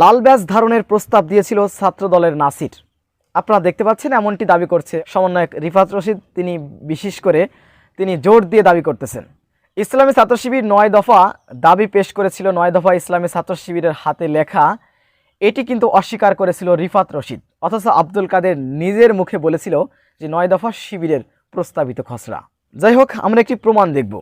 লাল badge ধারণের প্রস্তাব দিয়েছিল ছাত্র দলের নাসির। আপনারা দেখতে পাচ্ছেন এমনটি দাবি করছে সমন্বয়ক রিফাত রশিদ। তিনি বিশেষ করে তিনি জোর দিয়ে দাবি করতেছেন। ইসলামী ছাত্র শিবির নয় দফা দাবি পেশ করেছিল। নয় দফা ইসলামী ছাত্র শিবিরের হাতে লেখা, এটি কিন্তু অস্বীকার করেছিল রিফাত রশিদ। অথচ আব্দুল কাদের নিজের মুখে বলেছিল যে নয় দফা শিবিরের প্রস্তাবিত খসড়া। যাই হোক, আমরা একটি প্রমাণ দেখব।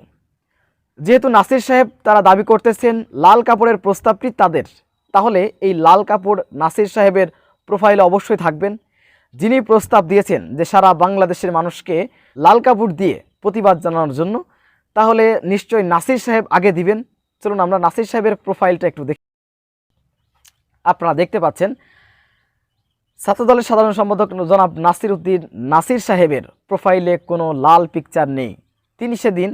যেহেতু নাসির সাহেব তারা দাবি করতেছেন, লাল কাপড়ের প্রস্তাবটি তাদের। তাহলে এই লাল কাপড় নাসির সাহেবের প্রোফাইলে অবশ্যই থাকবেন। যিনি প্রস্তাব দিয়েছেন যে সারা বাংলাদেশের মানুষকে লাল কাপড় দিয়ে প্রতিবাদ জানানোর জন্য, তাহলে নিশ্চয়ই নাসির সাহেব আগে দিবেন। চলুন আমরা নাসির সাহেবের প্রোফাইলটা একটু দেখি। আপনারা দেখতে পাচ্ছেন, ছাত্রদলের সাধারণ সম্পাদক জনাব নাসির উদ্দিন নাসির সাহেবের প্রোফাইলে কোনো লাল পিকচার নেই। তিনি সেদিন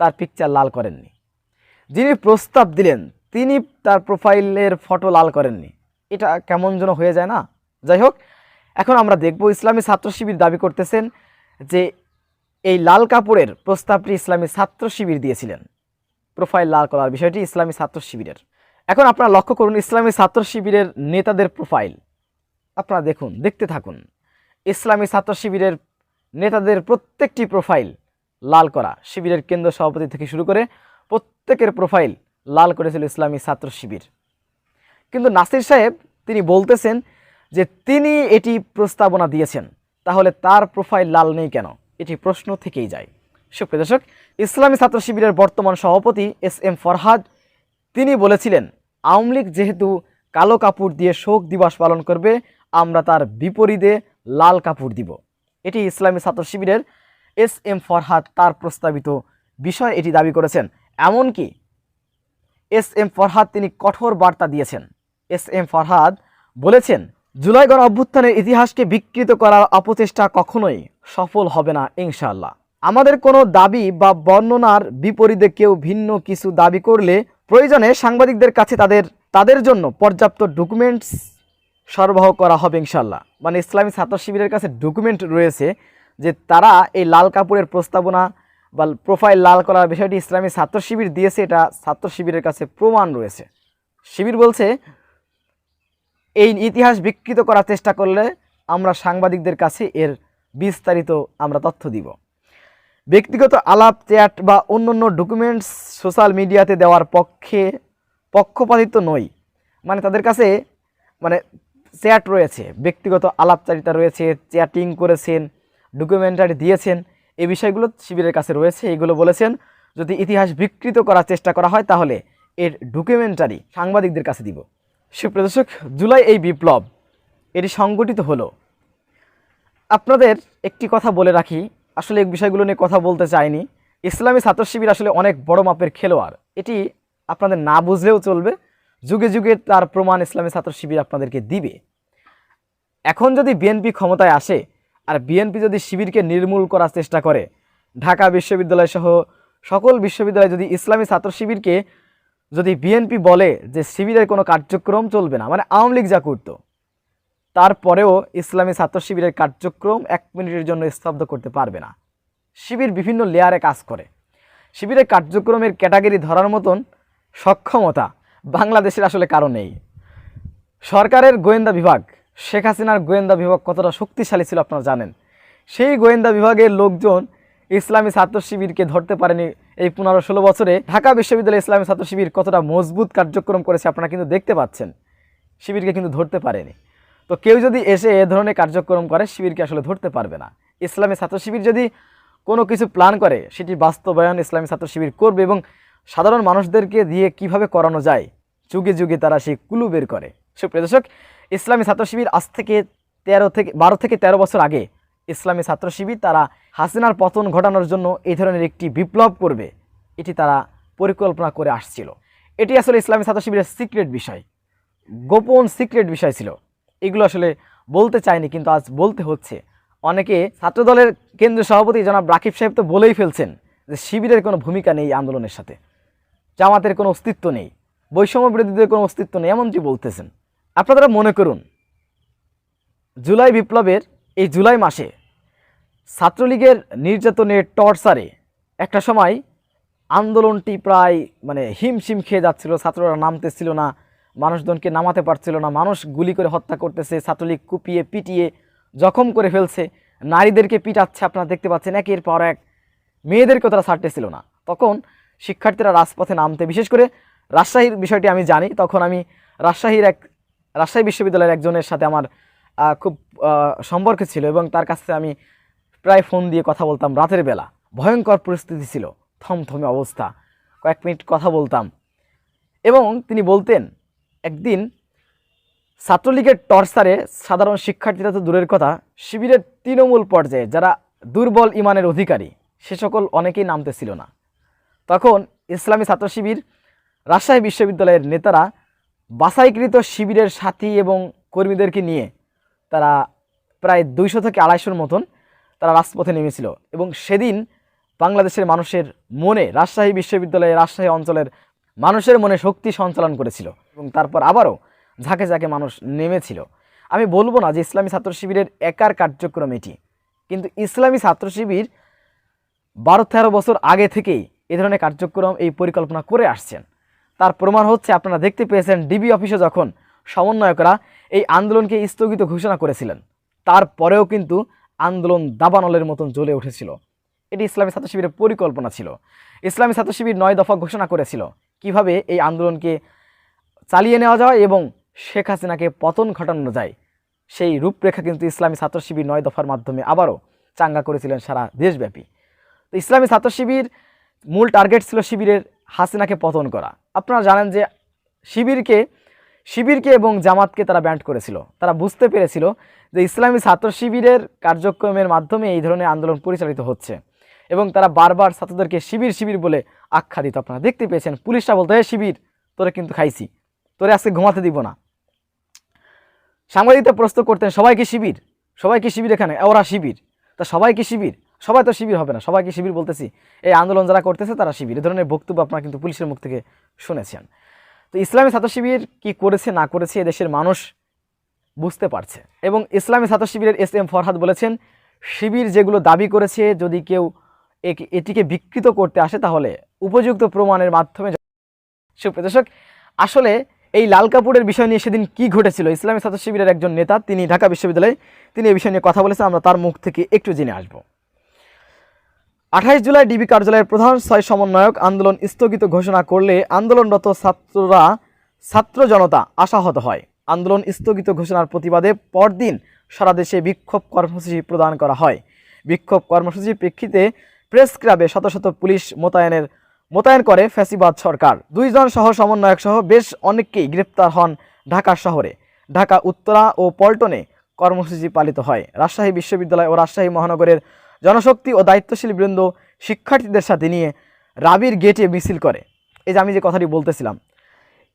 তার পিকচার লাল করেননি। যিনি প্রস্তাব দিলেন তিনি তার প্রোফাইলের ফটো লাল করেননি। এটা কেমন যেন হয়ে যায় না? যাই হোক, এখন আমরা দেখব ইসলামী ছাত্র শিবির দাবি করতেছেন যে এই লাল কাপড়ের প্রস্তাবটি ইসলামী ছাত্র শিবির দিয়েছিলেন। প্রোফাইল লাল করার বিষয়টি ইসলামী ছাত্র শিবিরের। এখন আপনারা লক্ষ্য করুন, ইসলামী ছাত্র শিবিরের নেতাদের প্রোফাইল। আপনারা দেখুন, দেখতে থাকুন। ইসলামী ছাত্র শিবিরের নেতাদের প্রত্যেকটি প্রোফাইল লাল করা। শিবিরের কেন্দ্র সভাপতি থেকে শুরু করে প্রত্যেকের প্রোফাইল লাল করেছিল ইসলামী ছাত্র শিবির। কিন্তু নাসির সাহেব, তিনি বলতেছেন যে তিনি এটি প্রস্তাবনা দিয়েছেন, তাহলে তার প্রোফাইল লাল নেই কেন? এটি প্রশ্ন থেকেই যায়। সুপ্রিয় দর্শক, ইসলামী ছাত্র শিবিরের বর্তমান সভাপতি এস এম ফরহাদ, তিনি বলেছিলেন, আওয়ামী লীগ যেহেতু কালো কাপড় দিয়ে শোক দিবস পালন করবে, আমরা তার বিপরীতে লাল কাপড় দিব। এটি ইসলামী ছাত্র শিবিরের এস এম ফরহাদ তার প্রস্তাবিত বিষয় এটি দাবি করেছেন। এমনকি এস এম ফরহাদ তিনি কঠোর বার্তা দিয়েছেন। এস এম ফরহাদ বলেছেন, জুলাই গণ অভ্যুত্থানের ইতিহাসকে বিকৃত করার অপচেষ্টা কখনোই সফল হবে না ইনশাল্লাহ আমাদের কোনো দাবি বা বর্ণনার বিপরীতে কেউ ভিন্ন কিছু দাবি করলে প্রয়োজনে সাংবাদিকদের কাছে তাদের তাদের জন্য পর্যাপ্ত ডকুমেন্টস সরবরাহ করা হবে ইনশাল্লাহ মানে ইসলামী ছাত্র শিবিরের কাছে ডকুমেন্ট রয়েছে যে তারা এই লাল কাপড়ের প্রস্তাবনা বা প্রোফাইল লাল করার বিষয়টি ইসলামী ছাত্র শিবির দিয়েছে, এটা ছাত্র শিবিরের কাছে প্রমাণ রয়েছে। শিবির বলছে, এই ইতিহাস বিকৃত করার চেষ্টা করলে আমরা সাংবাদিকদের কাছে এর বিস্তারিত আমরা তথ্য দিব। ব্যক্তিগত আলাপ, চ্যাট বা অন্যান্য ডকুমেন্টস সোশ্যাল মিডিয়াতে দেওয়ার পক্ষে পক্ষপাতিত্ব নই। মানে তাদের কাছে মানে চ্যাট রয়েছে, ব্যক্তিগত আলাপচারিতা রয়েছে চ্যাটিং করেছেন ডকুমেন্টারি দিয়েছেন এই বিষয়গুলো শিবিরের কাছে রয়েছে, এগুলো বলেছেন, যদি ইতিহাস বিকৃত করার চেষ্টা করা হয় তাহলে এর ডকুমেন্টারি সাংবাদিকদের কাছে দিব। সুপ্রদর্শক জুলাই এই বিপ্লব, এটি সংগঠিত হলো। আপনাদের একটি কথা বলে রাখি, আসলে এই বিষয়গুলো নিয়ে কথা বলতে চাইনি। ইসলামী ছাত্র শিবির আসলে অনেক বড় মাপের খেলোয়াড়। এটি আপনাদের না বুঝলেও চলবে, যুগে যুগে তার প্রমাণ ইসলামী ছাত্র শিবির আপনাদেরকে দিবে। এখন যদি বিএনপি ক্ষমতায় আসে আর বিএনপি যদি শিবিরকে নির্মূল করার চেষ্টা করে, ঢাকা বিশ্ববিদ্যালয় সহ সকল বিশ্ববিদ্যালয়ে যদি ইসলামী ছাত্র শিবিরকে যদি বিএনপি বলে যে শিবিরের কোনো কার্যক্রম চলবে না মানে আওয়ামী লীগ যা করতো, তারপরেও ইসলামী ছাত্র শিবিরের কার্যক্রম এক মিনিটের জন্য স্তব্ধ করতে পারবে না। শিবির বিভিন্ন লেয়ারে কাজ করে। শিবিরের কার্যক্রমের ক্যাটাগরি ধরার মতন সক্ষমতা বাংলাদেশের আসলে কারও নেই। সরকারের গোয়েন্দা বিভাগ শেখ হাসিনার গোয়েন্দা বিভাগ কতটা শক্তিশালী ছিল আপনারা জানেন। সেই গোয়েন্দা বিভাগের লোকজন ইসলামী ছাত্র শিবিরকে ধরতে পারেনি এই পনেরো ষোলো বছরে। ঢাকা বিশ্ববিদ্যালয় ইসলামী ছাত্র শিবির কতটা মজবুত কার্যক্রম করেছে আপনারা কিন্তু দেখতে পাচ্ছেন। শিবিরকে কিন্তু ধরতে পারেনি। তো কেউ যদি এসে এ ধরনের কার্যক্রম করে, শিবিরকে আসলে ধরতে পারবে না। ইসলামী ছাত্র শিবির যদি কোনো কিছু প্ল্যান করে, সেটি বাস্তবায়ন ইসলামী ছাত্র শিবির করবে এবং সাধারণ মানুষদেরকে দিয়ে কীভাবে করানো যায়, যুগে যুগে তারা সেই কুলু বের করে। সুপ্রিয় দর্শক ইসলামী ছাত্র শিবির আজ থেকে তেরো থেকে, বারো থেকে তেরো বছর আগে ইসলামী ছাত্র শিবির তারা হাসিনার পতন ঘটানোর জন্য এই ধরনের একটি বিপ্লব করবে, এটি তারা পরিকল্পনা করে আসছিল। এটি আসলে ইসলামী ছাত্র শিবিরের সিক্রেট বিষয়, গোপন সিক্রেট বিষয় ছিল। এগুলো আসলে বলতে চায়নি কিন্তু আজ বলতে হচ্ছে। অনেকে ছাত্রদলের কেন্দ্রীয় সভাপতি জনাব রাকিব সাহেব তো বলেই ফেলছেন যে শিবিরের কোনো ভূমিকা নেই আন্দোলনের সাথে। জামাতের কোনো অস্তিত্ব নেই বৈষম্য বিরোধীদের কোনো অস্তিত্ব নেই, এমনটি বলতেছেন। আপনারা মনে করুন, জুলাই বিপ্লবের এই জুলাই মাসে ছাত্রলীগের নির্যাতনের টর্চারে একটা সময় আন্দোলনটি প্রায় মানে হিমশিম খেয়ে যাচ্ছিল, ছাত্ররা নামতেছিল না, মানুষজনকে নামাতে পারছিল না, মানুষ গুলি করে হত্যা করতেছে, ছাত্রলীগ কুপিয়ে, পিটিয়ে, জখম করে ফেলছে, নারীদেরকে পিটাচ্ছে, আপনারা দেখতে পাচ্ছেন একের পর এক মেয়েদেরকেও তারা ছাড়তেছিল না। তখন শিক্ষার্থীরা রাজপথে নামতে, বিশেষ করে রাজশাহীর বিষয়টি আমি জানি, তখন আমি রাজশাহীর এক রাজশাহী বিশ্ববিদ্যালয়ের একজনের সাথে আমার খুব সম্পর্ক ছিল এবং তার কাছে আমি প্রায় ফোন দিয়ে কথা বলতাম রাতের বেলা। ভয়ঙ্কর পরিস্থিতি ছিল, থমথমে অবস্থা। কয়েক মিনিট কথা বলতাম। এবং তিনি বলতেন, একদিন ছাত্রলীগের টর্চারে সাধারণ শিক্ষার্থীরা তো দূরের কথা, শিবিরের তৃণমূল পর্যায়ে যারা দুর্বল ইমানের অধিকারী, সে সকল অনেকেই নামতেছিল না। তখন ইসলামী ছাত্র শিবির রাজশাহী বিশ্ববিদ্যালয়ের নেতারা বাছাইকৃত শিবিরের সাথী এবং কর্মীদেরকে নিয়ে তারা প্রায় দুইশো থেকে আড়াইশোর মতন তারা রাজপথে নেমেছিল এবং সেদিন বাংলাদেশের মানুষের মনে, রাজশাহী বিশ্ববিদ্যালয়ে রাজশাহী অঞ্চলের মানুষের মনে শক্তি সঞ্চালন করেছিল এবং তারপর আবারও ঝাঁকে ঝাঁকে মানুষ নেমেছিল। আমি বলব না যে ইসলামী ছাত্র শিবিরের একার কার্যক্রম এটি, কিন্তু ইসলামী ছাত্র শিবির বারো তেরো বছর আগে থেকেই এ ধরনের কার্যক্রম, এই পরিকল্পনা করে আসছেন। তার প্রমাণ হচ্ছে, আপনারা দেখতে পেয়েছেন ডিবি অফিসে যখন সমন্বয়করা এই আন্দোলনকে স্থগিত ঘোষণা করেছিলেন, তারপরেও কিন্তু আন্দোলন দাবানলের মতন জ্বলে উঠেছিল। এটি ইসলামী ছাত্র শিবিরের পরিকল্পনা ছিল। ইসলামী ছাত্র শিবির নয় দফা ঘোষণা করেছিল কীভাবে এই আন্দোলনকে চালিয়ে নেওয়া যায় এবং শেখ হাসিনাকে পতন ঘটানো যায়। সেই রূপরেখা কিন্তু ইসলামী ছাত্র শিবির নয় দফার মাধ্যমে আবারও চাঙ্গা করেছিলেন সারা দেশব্যাপী। তো ইসলামী ছাত্র শিবির মূল টার্গেট ছিল শিবিরের হাসিনাকে পতন করা। আপনারা জানেন যে শিবিরকে শিবিরকে এবং জামাতকে তারা ব্যান্ড করেছিল। তারা বুঝতে পেরেছিল যে ইসলামী ছাত্র শিবিরের কার্যক্রমের মাধ্যমে এই ধরনের আন্দোলন পরিচালিত হচ্ছে এবং তারা বারবার ছাত্রদেরকে শিবির শিবির বলে আখ্যা দিত। আপনারা দেখতে পেয়েছেন, পুলিশরা বলতো, হে শিবির, তোরে কিন্তু খাইছি, তোরে আজকে ঘুমাতে দিব না। সাংবাদিকদের প্রশ্ন করতেন, সবাই কি শিবির? সবাই কি শিবির এখানে? ওরা শিবির? তা সবাই কি শিবির? সবাই তো শিবির হবে না, সবাইকে শিবির বলতেছি। এই আন্দোলন যারা করতেছে তারা শিবির। এ ধরনের বক্তব্য আপনারা কিন্তু পুলিশের মুখ থেকে শুনেছেন। তো ইসলামী ছাত্র শিবির কি করেছে, না করেছে, এদেশের মানুষ বুঝতে পারছে। এবং ইসলামী ছাত্র শিবিরের এস এম ফরহাদ বলেছেন, শিবির যেগুলো দাবি করেছে, যদি কেউ এটিকে বিকৃত করতে আসে, তাহলে উপযুক্ত প্রমাণের মাধ্যমে সুপ্রদর্শক আসলে এই লাল কাপড়ের বিষয় নিয়ে সেদিন কি ঘটেছিল? ইসলামী ছাত্র শিবিরের একজন নেতা, তিনি ঢাকা বিশ্ববিদ্যালয়ে, তিনি এই বিষয় নিয়ে কথা বলেছেন, আমরা তার মুখ থেকে একটু জেনে আসব। আঠাইশ জুলাই ডিবি কার্যালয়ের প্রধান ছয় সমন্বয়ক আন্দোলন স্থগিত ঘোষণা করলে আন্দোলনরত ছাত্ররা ছাত্র জনতা আশাহত হয়। আন্দোলন স্থগিত ঘোষণার প্রতিবাদে পরদিন সারা দেশে বিক্ষোভ কর্মসূচি প্রদান করা হয়। বিক্ষোভ কর্মসূচির প্রেক্ষিতে প্রেস ক্লাবে শত শত পুলিশ মোতায়েনের, মোতায়েন করে ফ্যাসিবাদ সরকার। দুইজন সহ সমন্বয়ক সহ বেশ অনেককেই গ্রেপ্তার হন ঢাকা শহরে। ঢাকা, উত্তরা ও পল্টনে কর্মসূচি পালিত হয়। রাজশাহী বিশ্ববিদ্যালয় ও রাজশাহী মহানগরের জনশক্তি ও দায়িত্বশীল বৃন্দ শিক্ষার্থীদের সাথে নিয়ে রাবির গেটে মিছিল করে। এই যে আমি যে কথাটি বলতেছিলাম,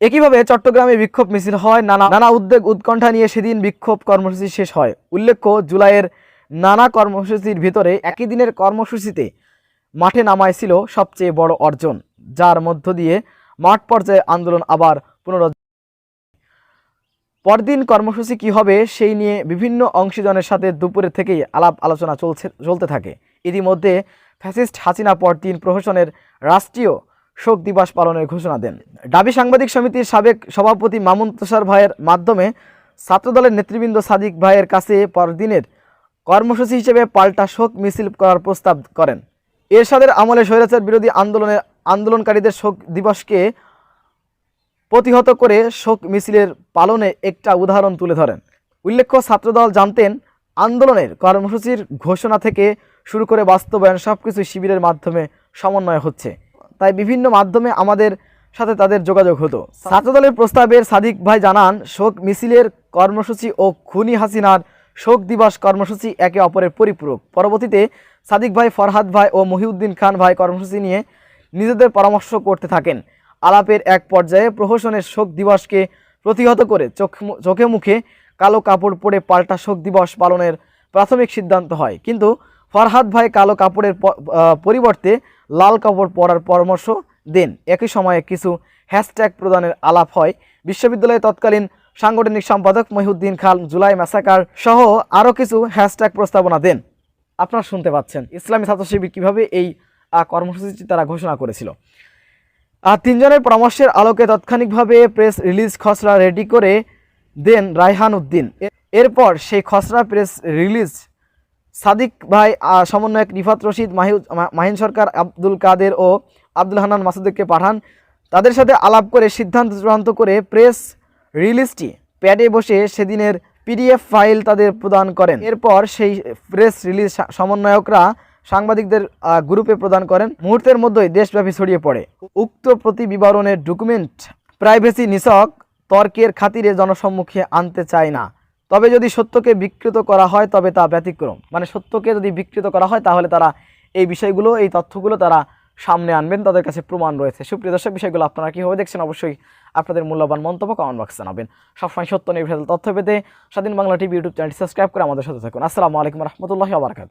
একইভাবে চট্টগ্রামে বিক্ষোভ মিছিল হয়, নানা নানা উদ্বেগ উৎকণ্ঠা নিয়ে সেদিন বিক্ষোভ কর্মসূচি শেষ হয়। উল্লেখ্য, জুলাইয়ের নানা কর্মসূচির ভিতরে একই দিনের কর্মসূচিতে মাঠে নামায় ছিল সবচেয়ে বড় অর্জন, যার মধ্য দিয়ে মাঠ পর্যায়ে আন্দোলন আবার পুনরুজ্জীবিত পরদিন কর্মসূচি কি হবে, সেই নিয়ে বিভিন্ন অংশীজনের সাথে দুপুরে থেকেই আলাপ আলোচনা চলছে, চলতে থাকে। ইতিমধ্যে ফ্যাসিস্ট হাসিনা পরদিন প্রহসনের রাষ্ট্রীয় শোক দিবস পালনের ঘোষণা দেন। ডাবি সাংবাদিক সমিতির সাবেক সভাপতি মামুন তুষার ভাইয়ের মাধ্যমে ছাত্রদলের নেতৃবৃন্দ সাদিক ভাইয়ের কাছে পরদিনের কর্মসূচি হিসেবে পাল্টা শোক মিছিল করার প্রস্তাব করেন। এরশাদের আমলে স্বৈরাচার বিরোধী আন্দোলনের আন্দোলনকারীদের শোক দিবসকে প্রতিহত করে শোক মিছিলের পালনে একটা উদাহরণ তুলে ধরেন। উল্লেখ্য, ছাত্রদল জানতেন আন্দোলনের কর্মসূচির ঘোষণা থেকে শুরু করে বাস্তবায়ন সব কিছু শিবিরের মাধ্যমে সমন্বয় হচ্ছে। তাই বিভিন্ন মাধ্যমে আমাদের সাথে তাদের যোগাযোগ হতো। ছাত্রদলের প্রস্তাবের সাদিক ভাই জানান, শোক মিছিলের কর্মসূচি ও খুনি হাসিনার শোক দিবস কর্মসূচি একে অপরের পরিপূরক। পরবর্তীতে সাদিক ভাই, ফরহাদ ভাই ও মহিউদ্দিন খান ভাই কর্মসূচি নিয়ে নিজেদের পরামর্শ করতে থাকেন। আলাপের এক পর্যায়ে প্রহসনের শোক দিবসকে প্রতিহত করে চোখ চোখে মুখে কালো কাপড় পরে পাল্টা শোক দিবস পালনের প্রাথমিক সিদ্ধান্ত হয়। কিন্তু ফরহাদ ভাই কালো কাপড়ের পরিবর্তে লাল কাপড় পরার পরামর্শ দেন। একই সময়ে কিছু হ্যাশট্যাগ প্রদানের আলাপ হয়। বিশ্ববিদ্যালয়ের তৎকালীন সাংগঠনিক সম্পাদক মহিউদ্দিন খান, জুলাই ম্যাসাকার সহ আরও কিছু হ্যাশট্যাগ প্রস্তাবনা দেন। আপনারা শুনতে পাচ্ছেন। ইসলামী ছাত্র শিবির কীভাবে এই কর্মসূচিটি তারা ঘোষণা করেছিল। আর তিনজনের পরামর্শের আলোকে তাৎক্ষণিকভাবে প্রেস রিলিজ খসড়া রেডি করে দেন রায়হান উদ্দিন। এরপর সেই খসড়া প্রেস রিলিজ সাদিক ভাই সমন্বয়ক রিফাত রশিদ মাহিউ- মা- মাহিন সরকার, আব্দুল কাদের ও আব্দুল হান্নান মাসুদকে পাঠান। তাদের সাথে আলাপ করে সিদ্ধান্ত চূড়ান্ত করে প্রেস রিলিজটি প্যাডে বসে সেদিনের পিডিএফ ফাইল তাদের প্রদান করেন। এরপর সেই প্রেস রিলিজ সমন্বয়করা সাংবাদিকদের গ্রুপে প্রদান করেন। মুহূর্তের মধ্যেই দেশব্যাপী ছড়িয়ে পড়ে। উক্ত প্রতিবিবরণের ডকুমেন্ট প্রাইভেসি নিছক, তর্কের খাতিরে জনসম্মুখে আনতে চায় না। তবে যদি সত্যকে বিকৃত করা হয়, তবে তা ব্যতিক্রম। মানে সত্যকে যদি বিকৃত করা হয়, তাহলে তারা এই বিষয়গুলো, এই তথ্যগুলো তারা সামনে আনবেন। তাদের কাছে প্রমাণ রয়েছে। সুপ্রিয় দর্শক, বিষয়গুলো আপনারা কীভাবে দেখছেন অবশ্যই আপনাদের মূল্যবান মন্তব্য কমেন্ট বক্সে জানাবেন। সবসময় সত্য নির্ভেজাল তথ্য পেতে স্বাধীন বাংলা টিভি ইউটিউব চ্যানেলটি সাবস্ক্রাইব করে আমাদের সাথে থাকুন। আসসালামু আলাইকুম রহমতুল্লাহ আবরকাত